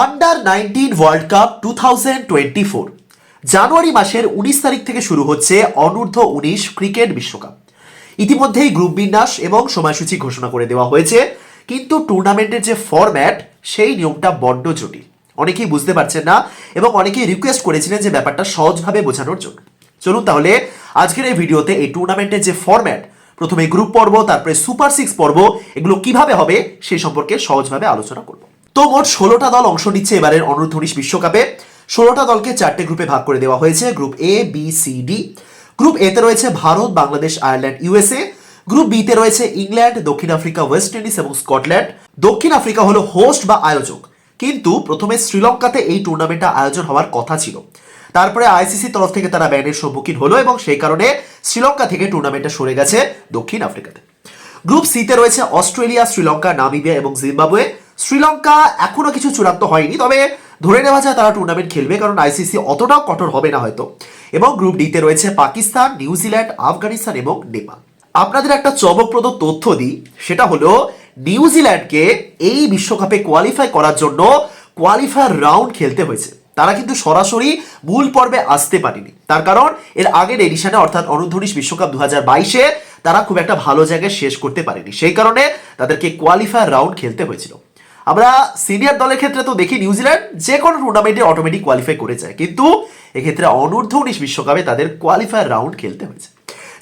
Under nineteen World Cup two thousand twenty four জানুয়ারি মাসের উনিশ তারিখ থেকে শুরু হচ্ছে অনূর্ধ্ব উনিশ ক্রিকেট বিশ্বকাপ। ইতিমধ্যেই গ্রুপ বিন্যাস এবং সময়সূচি ঘোষণা করে দেওয়া হয়েছে, কিন্তু টুর্নামেন্টের যে ফরম্যাট সেই নিয়মটা বড্ড জটিল। অনেকেই বুঝতে পারছেন না এবং অনেকেই রিকোয়েস্ট করেছিলেন যে ব্যাপারটা সহজভাবে বোঝানোর জন্য। চলুন তাহলে আজকের এই ভিডিওতে এই টুর্নামেন্টের যে ফরম্যাট প্রথমে গ্রুপ পর্ব, তারপরে সুপার সিক্স পর্ব, এগুলো কীভাবে হবে সেই সম্পর্কে সহজভাবে আলোচনা করব। তো মোট ষোলোটা দল অংশ নিচ্ছে এবারের অনূর্ধ্ব উনিশ বিশ্বকাপে। ষোলোটা দলকে চারটে গ্রুপে ভাগ করে দেওয়া হয়েছে, group A B C D group এতে রয়েছে Bharat, Bangladesh, Ireland, USA. Group বিতে রয়েছে ইংল্যান্ড, দক্ষিণ আফ্রিকা, ওয়েস্ট ইন্ডিজ এবং স্কটল্যান্ড। দক্ষিণ আফ্রিকা হলো হোস্ট বা আয়োজক, কিন্তু প্রথমে শ্রীলঙ্কাতে এই টুর্নামেন্টটা আয়োজন হওয়ার কথা ছিল। তারপরে আইসিসি তরফ থেকে তারা ব্যানের সম্মুখীন হলো এবং সেই কারণে শ্রীলঙ্কা থেকে টুর্নামেন্টটা সরে গেছে দক্ষিণ আফ্রিকাতে। গ্রুপ সিতে রয়েছে অস্ট্রেলিয়া, শ্রীলঙ্কা, নামিবিয়া এবং জিম্বাবুয়ে। শ্রীলঙ্কা এখনও কিছু চূড়ান্ত হয়নি, তবে ধরে নেওয়া যায় তারা টুর্নামেন্ট খেলবে, কারণ আইসিসি অতটাও কঠোর হবে না হয়তো। এবং গ্রুপ ডিতে রয়েছে পাকিস্তান নিউজিল্যান্ড আফগানিস্তান এবং নেপাল। আপনাদের একটা চমকপ্রদ তথ্য দিই, সেটা হলো নিউজিল্যান্ডকে এই বিশ্বকাপে কোয়ালিফাই করার জন্য কোয়ালিফায়ার রাউন্ড খেলতে হয়েছে। তারা কিন্তু সরাসরি মূল পর্বে আসতে পারেনি। তার কারণ, এর আগের এডিশনে অর্থাৎ অনূর্ধ্ব বিশ্বকাপ দু হাজার বাইশে, তারা খুব একটা ভালো জায়গায় শেষ করতে পারেনি। সেই কারণে তাদেরকে কোয়ালিফায়ার রাউন্ড খেলতে হয়েছিল। আমরা সিনিয়র দলের ক্ষেত্রে তো দেখি নিউজিল্যান্ড যে কোনো টুর্নামেন্টে অটোমেটিক কোয়ালিফাই করে যায়। কিন্তু এক্ষেত্রে অনূর্ধ্ব উনিশ বিশ্বকাপে তাদের কোয়ালিফায়ার রাউন্ড খেলতে হয়েছে।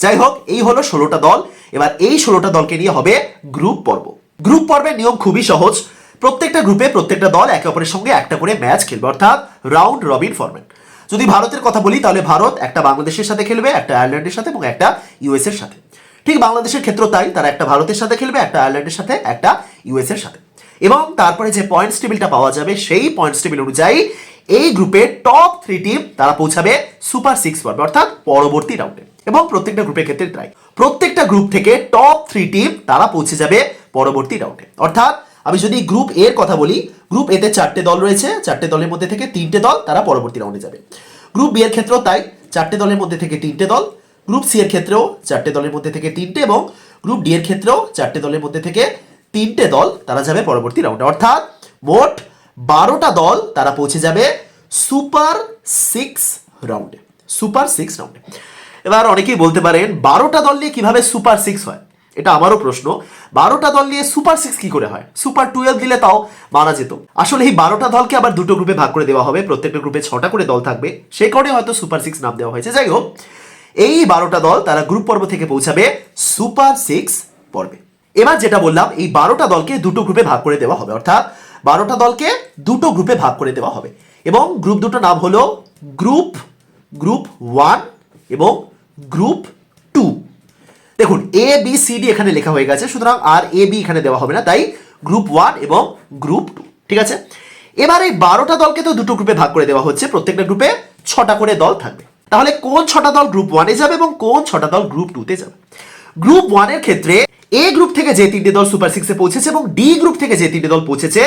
যাই হোক, এই হলো ষোলোটা দল। এবার এই ষোলোটা দলকে নিয়ে হবে গ্রুপ পর্ব। গ্রুপ পর্বের নিয়ম খুবই সহজ। প্রত্যেকটা গ্রুপে প্রত্যেকটা দল একে অপরের সঙ্গে একটা করে ম্যাচ খেলবে, অর্থাৎ রাউন্ড রবিন ফরম্যাট যদি ভারতের কথা বলি, তাহলে ভারত একটা বাংলাদেশের সাথে খেলবে, একটা আয়ারল্যান্ডের সাথে এবং একটা ইউএস এর সাথে। ঠিক বাংলাদেশের ক্ষেত্রেও তাই, তারা একটা ভারতের সাথে খেলবে, একটা আয়ারল্যান্ডের সাথে, একটা ইউএস এর সাথে। এবং তারপরে যে পয়েন্টস টেবিলটা পাওয়া যাবে, সেই পয়েন্টস টেবিল অনুযায়ী এই গ্রুপের টপ থ্রি টিম তারা পৌঁছাবে সুপার সিক্স পর্বে, অর্থাৎ পরবর্তী রাউন্ডে এবং প্রত্যেকটা গ্রুপের ক্ষেত্রে তাই প্রত্যেকটা গ্রুপ থেকে টপ থ্রি টিম তারা পৌঁছে যাবে পরবর্তী রাউন্ডে অর্থাৎ আমি যদি গ্রুপ এর কথা বলি গ্রুপ এতে চারটে দল রয়েছে, চারটে দলের মধ্যে থেকে তিনটে দল তারা পরবর্তী রাউন্ডে যাবে। গ্রুপ বি এর ক্ষেত্রেও তাই, চারটে দলের মধ্যে থেকে তিনটে দল গ্রুপ সি এর ক্ষেত্রেও চারটে দলের মধ্যে থেকে তিনটে এবং গ্রুপ ডি এর ক্ষেত্রেও চারটে দলের মধ্যে থেকে তিনটে দল তারা যাবে পরবর্তী রাউন্ডে অর্থাৎ মোট বারোটা দল তারা পৌঁছে যাবে সুপার সিক্স রাউন্ডে সুপার সিক্স রাউন্ডে এবার অনেকেই বলতে পারেন, বারোটা দল নিয়ে কীভাবে সুপার সিক্স হয়? এটা আমারও প্রশ্ন। বারোটা দল নিয়ে সুপার সিক্স কি করে হয়? সুপার টুয়েলভ দিলে তাও মানা যেত। আসলে এই বারোটা দলকে আবার দুটো গ্রুপে ভাগ করে দেওয়া হবে। প্রত্যেকটা গ্রুপে ছটা করে দল থাকবে। সেই কারণে হয়তো সুপার সিক্স নাম দেওয়া হয়েছে। যাই হোক, এই বারোটা দল তারা গ্রুপ পর্ব থেকে পৌঁছাবে সুপার সিক্স পর্বে। এবার যেটা বললাম, এই বারোটা দলকে দুটো গ্রুপে ভাগ করে দেওয়া হবে। অর্থাৎ বারোটা দলকে দুটো গ্রুপে ভাগ করে দেওয়া হবে। এবং গ্রুপ দুটো নাম হলো গ্রুপ গ্রুপ ওয়ান এবং গ্রুপ টু দেখুন এ বি সি ডি এখানে লেখা হয়ে গেছে, সুতরাং আর এ বি এখানে দেওয়া হবে না, তাই গ্রুপ ওয়ান এবং গ্রুপ টু ঠিক আছে? এবার এই বারোটা দলকে তো দুটো গ্রুপে ভাগ করে দেওয়া হচ্ছে, প্রত্যেকটা গ্রুপে ছটা করে দল থাকবে। তাহলে কোন ছটা দল গ্রুপ ওয়ানে যাবে এবং কোন ছটা দল গ্রুপ টুতে যাবে? গ্রুপ ওয়ানের ক্ষেত্রে এ গ্রুপ থেকে যে তিনটে দল সুপার সিক্সে পৌঁছেছে এবং ডি গ্রুপ থেকে যে তিনটে দল পৌঁছেছে,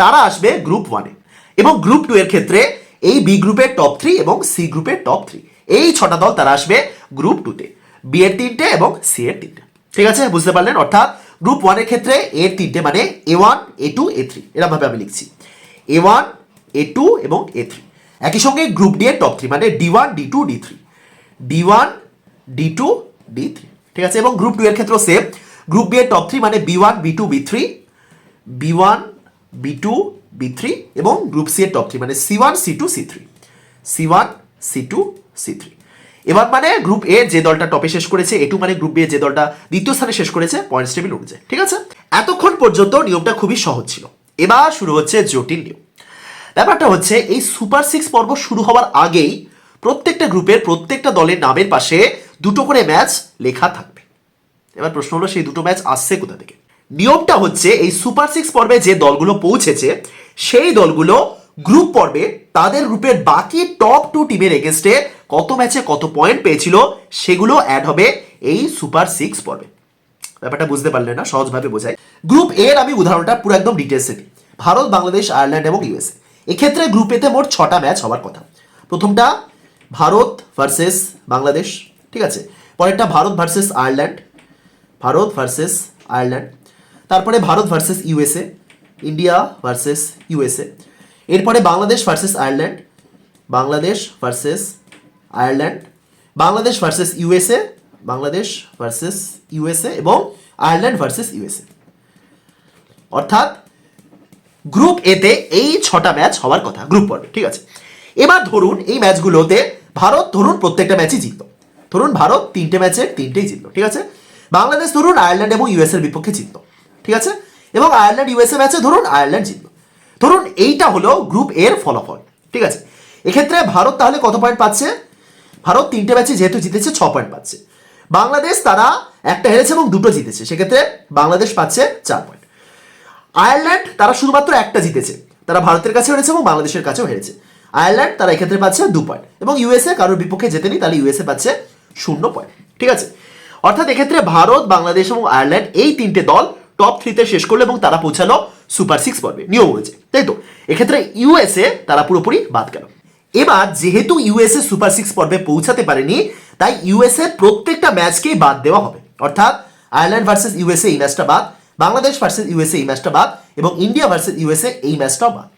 তারা আসবে গ্রুপ ওয়ানে এবং গ্রুপ টু এর ক্ষেত্রে এই বি গ্রুপের টপ থ্রি এবং সি গ্রুপের টপ থ্রি এই ছটা দল তারা আসবে গ্রুপ টুতে বি এর তিনটে এবং সি এর তিনটে। ঠিক আছে? বুঝতে পারলেন? অর্থাৎ গ্রুপ ওয়ানের ক্ষেত্রে এর তিনটে মানে A one A two A three এরকমভাবে আমি লিখছি। এ ওয়ান এ টু এবং এ থ্রি একই সঙ্গে গ্রুপ ডি এর টপ থ্রি মানে D one D two D three D one D two D three ঠিক আছে? এবং গ্রুপ টু এর ক্ষেত্রেও সেম গ্রুপ বি এর টপ থ্রি মানে B one B two B three B one B two B three এবং group C এর top three মানে C one C two C three C one C two C three এবার মানে group এ যে দলটা টপে শেষ করেছে এ টু মানে গ্রুপ বি যে দলটা দ্বিতীয় স্থানে শেষ করেছে পয়েন্টস টেবিল অনুযায়ী ঠিক আছে? এতক্ষণ পর্যন্ত নিয়মটা খুবই সহজ ছিল। এবার শুরু হচ্ছে জটিল নিয়ম। ব্যাপারটা হচ্ছে এই সুপার সিক্স পর্ব শুরু হওয়ার আগেই প্রত্যেকটা গ্রুপের প্রত্যেকটা দলের নামের পাশে দুটো করে ম্যাচ লেখা থাকবে। এবার প্রশ্ন হলো, সেই দুটো ম্যাচ আসছে কোথা থেকে? নিয়মটা হচ্ছে, এই সুপার সিক্স পর্বে যে দলগুলো পৌঁছেছে, সেই দলগুলো গ্রুপ পর্বে তাদের গ্রুপের বাকি টপ টু টিমের এগেনস্টে কত ম্যাচে কত পয়েন্ট পেয়েছিল, সেগুলো অ্যাড হবে এই সুপার সিক্স পর্বে। ব্যাপারটা বুঝতে পারলে না, সহজভাবে বোঝাই গ্রুপ এর আমি উদাহরণটা পুরো একদম ডিটেলসে দিই। ভারত, বাংলাদেশ আয়ারল্যান্ড এবং ইউএসএ এক্ষেত্রে গ্রুপ এতে মোট ছটা ম্যাচ হওয়ার কথা। প্রথমটা ভারত ভার্সেস বাংলাদেশ, ঠিক আছে? পরেরটা Bharat versus Ireland Bharat versus Ireland তারপরে Bharat versus USA India versus USA এরপরে Bangladesh versus Ireland Bangladesh versus Ireland Bangladesh versus USA Bangladesh versus USA এবং আয়ারল্যান্ড ভার্সেস ইউএসএ অর্থাৎ গ্রুপ এতে এই ছটা ম্যাচ হওয়ার কথা গ্রুপ পর্বে ঠিক আছে? এবার ধরুন এই ম্যাচগুলোতে ভারত ধরুন প্রত্যেকটা ম্যাচই জিতলো। ধরুন ভারত তিনটে ম্যাচে তিনটেই জিতলো, ঠিক আছে? বাংলাদেশ ধরুন আয়ারল্যান্ড এবং ইউএস এর বিপক্ষে জিতলো, ঠিক আছে? এবং আয়ারল্যান্ড ইউএসএ ম্যাচে ধরুন আয়ারল্যান্ড জিতলো। ধরুন এইটা হলো গ্রুপ এর ফলাফল, ঠিক আছে? এক্ষেত্রে ভারত তাহলে কত পয়েন্ট পাচ্ছে? ভারত তিনটে ম্যাচে যেহেতু জিতেছে, ছ পয়েন্ট পাচ্ছে। বাংলাদেশ তারা একটা হেরেছে এবং দুটো জিতেছে, সেক্ষেত্রে বাংলাদেশ পাচ্ছে চার পয়েন্ট আয়ারল্যান্ড তারা শুধুমাত্র একটা জিতেছে, তারা ভারতের কাছে হেরেছে এবং বাংলাদেশের কাছেও হেরেছে। আয়ারল্যান্ড তারা এক্ষেত্রে পাচ্ছে দু পয়েন্ট এবং ইউএসএ কারোর বিপক্ষে জেতেনি, তাহলে ইউএসএ পাচ্ছে শূন্য পয়েন্ট ঠিক আছে? অর্থাৎ এক্ষেত্রে ভারত, বাংলাদেশ এবং আয়ারল্যান্ড এই তিনটে দল টপ থ্রিতে শেষ করল এবং তারা পৌঁছালো সুপার সিক্স পর্বে, নিয়ম অনুযায়ী, তাই তো? এক্ষেত্রে ইউএসএ তারা পুরোপুরি বাদ গেল। এবার যেহেতু ইউএসএ সুপার সিক্স পর্বে পৌঁছাতে পারেনি, তাই ইউএসএ প্রত্যেকটা ম্যাচকেই বাদ দেওয়া হবে। অর্থাৎ আয়ারল্যান্ড ভার্সেস ইউএসএ এই ম্যাচটা বাদ, বাংলাদেশ ভার্সেস ইউএসএ এই ম্যাচটা বাদ এবং ইন্ডিয়া ভার্সেস ইউএসএ এই ম্যাচটাও বাদ।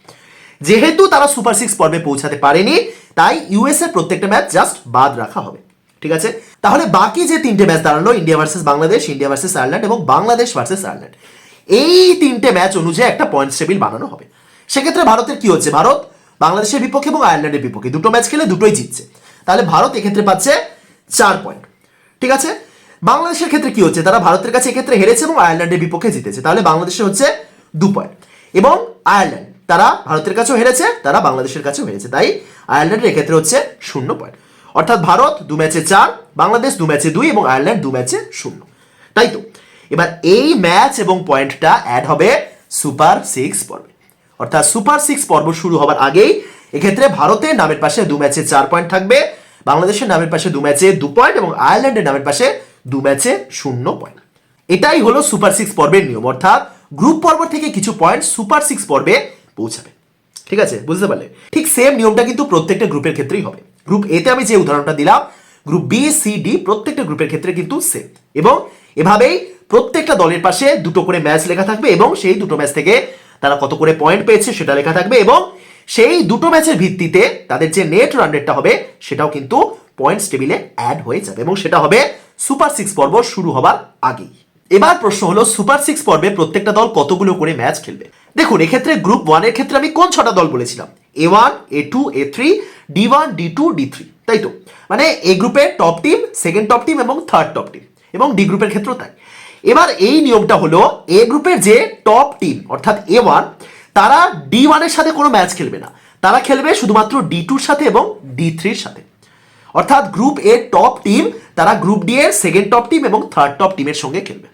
যেহেতু তারা সুপার সিক্স পর্বে পৌঁছাতে পারেনি, তাই ইউএসএ প্রত্যেকটা ম্যাচ জাস্ট বাদ রাখা হবে। ঠিক আছে? তাহলে বাকি যে তিনটে ম্যাচ দাঁড়াল India versus Bangladesh India versus Ireland এবং বাংলাদেশ ভার্সেস আয়ারল্যান্ড এই তিনটে ম্যাচ অনুযায়ী একটা পয়েন্ট টেবিল বানানো হবে। সেক্ষেত্রে ভারতের কি হচ্ছে? ভারত বাংলাদেশের বিপক্ষে এবং আয়ারল্যান্ডের বিপক্ষে দুটো ম্যাচ খেলে দুটোই জিতছে। তাহলে ভারত এক্ষেত্রে পাচ্ছে চার পয়েন্ট ঠিক আছে? বাংলাদেশের ক্ষেত্রে কি হচ্ছে? তারা ভারতের কাছে এক্ষেত্রে হেরেছে এবং আয়ারল্যান্ডের বিপক্ষে জিতেছে। তাহলে বাংলাদেশে হচ্ছে দু পয়েন্ট এবং আয়ারল্যান্ড তারা ভারতের কাছেও হেরেছে, তারা বাংলাদেশের কাছেও হেরেছে। তাই আয়ারল্যান্ডের এক্ষেত্রে হচ্ছে শূন্য পয়েন্ট অর্থাৎ ভারত দু ম্যাচে চার, বাংলাদেশ দু ম্যাচে দুই এবং আয়ারল্যান্ড দু ম্যাচে শূন্য। তাই তো? এবার এই ম্যাচ এবং পয়েন্টটা অ্যাড হবে সুপার সিক্স পর্বে। অর্থাৎ সুপার সিক্স পর্ব শুরু হওয়ার আগেই এক্ষেত্রে ভারতের নামের পাশে দু ম্যাচে চার পয়েন্ট থাকবে, বাংলাদেশের নামের পাশে দু ম্যাচে দু পয়েন্ট এবং আয়ারল্যান্ডের নামের পাশে দু ম্যাচে শূন্য পয়েন্ট এটাই হলো সুপার সিক্স পর্বের নিয়ম। অর্থাৎ গ্রুপ পর্ব থেকে কিছু পয়েন্ট সুপার সিক্স পর্বে পৌঁছাবে। ঠিক আছে? বুঝতে পারলে? ঠিক সেম নিয়মটা কিন্তু প্রত্যেকটা গ্রুপের ক্ষেত্রেই হবে। গ্রুপ এতে আমি যে উদাহরণটা দিলাম, গ্রুপ বি সি ডি প্রত্যেকটা গ্রুপের ক্ষেত্রে কিন্তু সেম এবং এভাবেই প্রত্যেকটা দলের পাশে দুটো করে ম্যাচ লেখা থাকবে এবং সেই দুটো ম্যাচ থেকে তারা কত করে পয়েন্ট পেয়েছে সেটা লেখা থাকবে এবং সেই দুটো ম্যাচের ভিত্তিতে তাদের যে নেট রান হবে সেটাও কিন্তু পয়েন্টস টেবিলে অ্যাড হয়ে যাবে এবং সেটা হবে সুপার সিক্স পর্ব শুরু হবার আগেই। এবার প্রশ্ন হলো সুপার সিক্স পর্বে প্রত্যেকটা দল কতগুলো করে ম্যাচ খেলবে? দেখুন, এক্ষেত্রে গ্রুপ ওয়ানের ক্ষেত্রে আমি কোন ছটা দল বলেছিলাম? A one A two A three D one D two D three তাই তো? মানে এ গ্রুপের top team second top team এবং থার্ড টপ টিম এবং ডি গ্রুপের ক্ষেত্রেও তাই। এবার এই নিয়মটা হলো এ গ্রুপের যে টপ টিম অর্থাৎ এ ওয়ান তারা ডি ওয়ানের সাথে কোনো ম্যাচ খেলবে না। তারা খেলবে শুধুমাত্র ডি টুর সাথে এবং ডি থ্রির সাথে। অর্থাৎ গ্রুপ এ টপ টিম তারা গ্রুপ ডি এর সেকেন্ড টপ টিম এবং থার্ড টপ টিমের সঙ্গে খেলবে।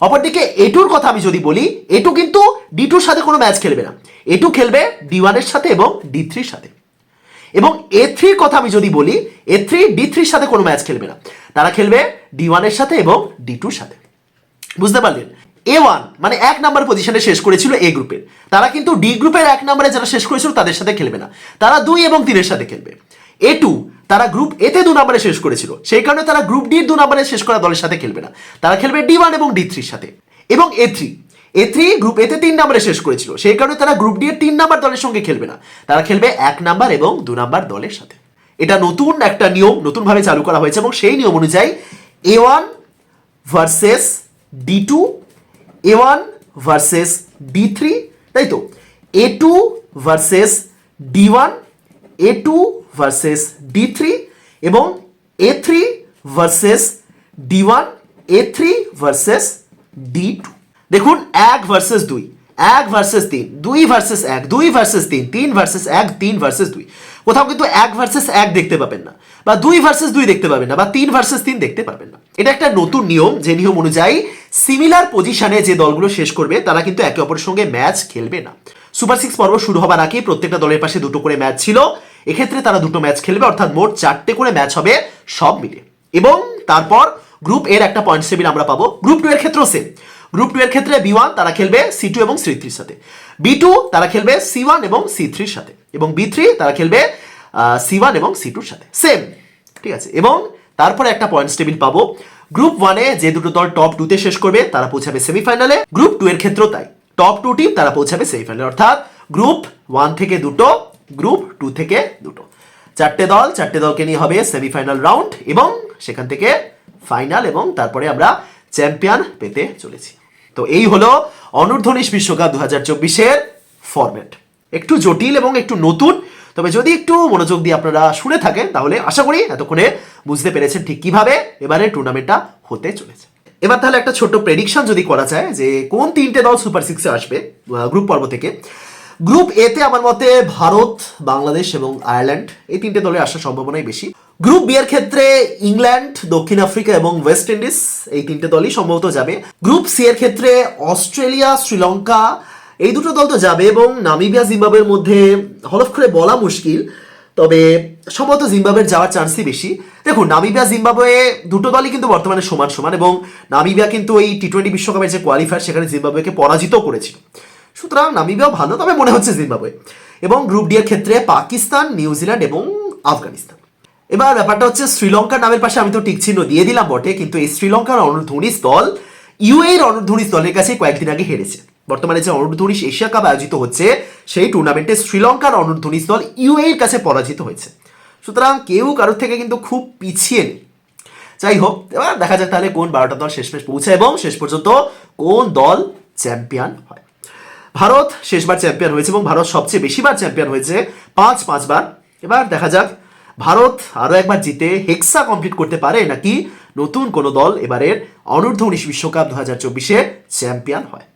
অপরদিকে এটুর কথা আমি যদি বলি, এটু কিন্তু ডি টুর সাথে কোনো ম্যাচ খেলবে না। এটু খেলবে ডি ওয়ানের সাথে এবং ডি থ্রির সাথে। এবং এ থ্রির কথা আমি যদি বলি, এ থ্রি ডি থ্রির সাথে কোনো ম্যাচ খেলবে না। তারা খেলবে ডি ওয়ানের সাথে এবং ডি টুর সাথে। বুঝতে পারলেন? এ ওয়ান মানে এক নাম্বার পজিশনে শেষ করেছিল এ গ্রুপের। তারা কিন্তু ডি গ্রুপের এক নম্বরে যারা শেষ করেছিল তাদের সাথে খেলবে না। তারা দুই এবং তিনের সাথে খেলবে। এ টু তারা গ্রুপ এতে দু নম্বরে শেষ করেছিল। সেই কারণে তারা গ্রুপ ডির দু নম্বরে শেষ করা দলের সাথে খেলবে না। তারা খেলবে ডি ওয়ান এবং ডি থ্রির সাথে। এবং A three A three group এতে তিন নম্বরে শেষ করেছিল। সেই কারণে তারা গ্রুপ ডি এর তিন নাম্বার দলের সঙ্গে খেলবে না। তারা খেলবে এক নাম্বার এবং দু নাম্বার দলের সাথে। এটা নতুন একটা নিয়ম নতুনভাবে চালু করা হয়েছে এবং সেই নিয়ম অনুযায়ী A one versus D two A one versus D three তাই তো? A two versus D one A two versus D three এবং A three versus D one A three versus D two দেখুন, এক ভার্সেস দুই, এক versus তিন, দুই versus এক, দুই ভার্সেস তিন তিন ভার্সেস এক, তিন ভার্সেস দুই। কোথাও কিন্তু এক ভার্সেস এক দেখতে পাবেন না, বা দুই ভার্সেস দুই দেখতে পাবেন না, বা তিন ভার্সেস তিন দেখতে পাবেন না। এটা একটা নতুন নিয়ম, যে নিয়ম অনুযায়ী সিমিলার পজিশনে যে দলগুলো শেষ করবে, তারা কিন্তু একে অপরের সঙ্গে ম্যাচ খেলবে না। সুপার সিক্স পর্ব শুরু হবার আগে প্রত্যেকটা দলের পাশে দুটো করে ম্যাচ ছিল। এক্ষেত্রে তারা দুটো ম্যাচ খেলবে, অর্থাৎ মোট চারটে করে ম্যাচ হবে সব মিলে এবং তারপর গ্রুপ এর একটা পয়েন্ট টেবিল আমরা পাবো। গ্রুপ টু এর ক্ষেত্রেও সেম গ্রুপ টু এর ক্ষেত্রে বি ওয়ান তারা খেলবে সি টু এবং সি থ্রির সাথে। বি টু তারা খেলবে সি ওয়ান এবং সি থ্রির সাথে। এবং বি থ্রি তারা খেলবে সি ওয়ান এবং সি টুর সাথে। সেম ঠিক আছে? এবং তারপরে একটা পয়েন্টস টেবিল পাবো। গ্রুপ ওয়ানে যে দুটো দল টপ টুতে শেষ করবে, তারা পৌঁছাবে সেমিফাইনালে গ্রুপ টু এর ক্ষেত্রেও তাই। টপ টু টিম তারা পৌঁছাবে সেমিফাইনালে অর্থাৎ গ্রুপ ওয়ান থেকে দুটো গ্রুপ টু থেকে দুটো। চারটে দল, চারটে দলকে নিয়ে হবে সেমিফাইনাল রাউন্ড এবং সেখান থেকে ফাইনাল এবং তারপরে আমরা চ্যাম্পিয়ন পেতে চলেছি। তো এই হলো অনূর্ধ্ব উনিশ বিশ্বকাপ দু হাজার চব্বিশের ফরম্যাট একটু জটিল এবং একটু নতুন, তবে যদি একটু মনোযোগ দিয়ে আপনারা শুনে থাকেন, তাহলে আশা করি এতক্ষণে বুঝতে পেরেছেন ঠিক কীভাবে এবারে টুর্নামেন্টটা হতে চলেছে। এবার তাহলে একটা ছোট্ট প্রেডিকশন যদি করা যায় যে কোন তিনটে দল সুপার সিক্সে আসবে গ্রুপ পর্ব থেকে। গ্রুপ এতে আমার মতে ভারত, বাংলাদেশ এবং আয়ারল্যান্ড এই তিনটে দলের আসার সম্ভাবনাই বেশি। গ্রুপ বি এর ক্ষেত্রে ইংল্যান্ড, দক্ষিণ আফ্রিকা এবং ওয়েস্ট ইন্ডিজ এই তিনটে দলই সম্ভবত যাবে। গ্রুপ সি এর ক্ষেত্রে অস্ট্রেলিয়া, শ্রীলঙ্কা এই দুটো দল তো যাবে এবং নামিবিয়া, জিম্বাবুয়ের মধ্যে হলফ করে বলা মুশকিল, তবে সম্ভবত জিম্বাবুয়ের যাওয়ার চান্সই বেশি। দেখুন, নামিবিয়া, জিম্বাবুয়ে দুটো দলই কিন্তু বর্তমানে সমান সমান এবং নামিবিয়া কিন্তু এই টি টোয়েন্টি বিশ্বকাপের যে কোয়ালিফায়ার সেখানে জিম্বাবুয়েকে পরাজিত করেছিল। সুতরাং নামিবিয়াও ভালো, তবে মনে হচ্ছে জিম্বাবুয়ে। এবং গ্রুপ ডি এর ক্ষেত্রে পাকিস্তান, নিউজিল্যান্ড এবং আফগানিস্তান। এবার ব্যাপারটা হচ্ছে শ্রীলঙ্কার নামের পাশে আমি তো টিক চিহ্ন দিয়ে দিলাম বটে, কিন্তু এই শ্রীলঙ্কার অনূর্ধ্ব দল ইউএর অনূর্ধ্ব দলের কাছে কয়েকদিন আগে হেরেছে। বর্তমানে যে অনূর্ধ্ব এশিয়া কাপ আয়োজিত হচ্ছে, সেই টুর্নামেন্টে শ্রীলঙ্কার অনূর্ধ্ব উনিশ দল ইউএ এর কাছে পরাজিত হয়েছে। সুতরাং কেউ কারোর থেকে কিন্তু খুব পিছিয়ে নেই। যাই হোক, এবার দেখা যাক তাহলে কোন বারোটা দল শেষমেশ পৌঁছায় এবং শেষ পর্যন্ত কোন দল চ্যাম্পিয়ন হয়। ভারত শেষবার চ্যাম্পিয়ন হয়েছে এবং ভারত সবচেয়ে বেশিবার চ্যাম্পিয়ন হয়েছে, পাঁচ, পাঁচবার। এবার দেখা যাক, ভারত আরও একবার জিতে হেক্সা কমপ্লিট করতে পারে নাকি নতুন কোনো দল এবারের অনূর্ধ্ব উনিশ বিশ্বকাপ দু হাজার চব্বিশে চ্যাম্পিয়ন হয়।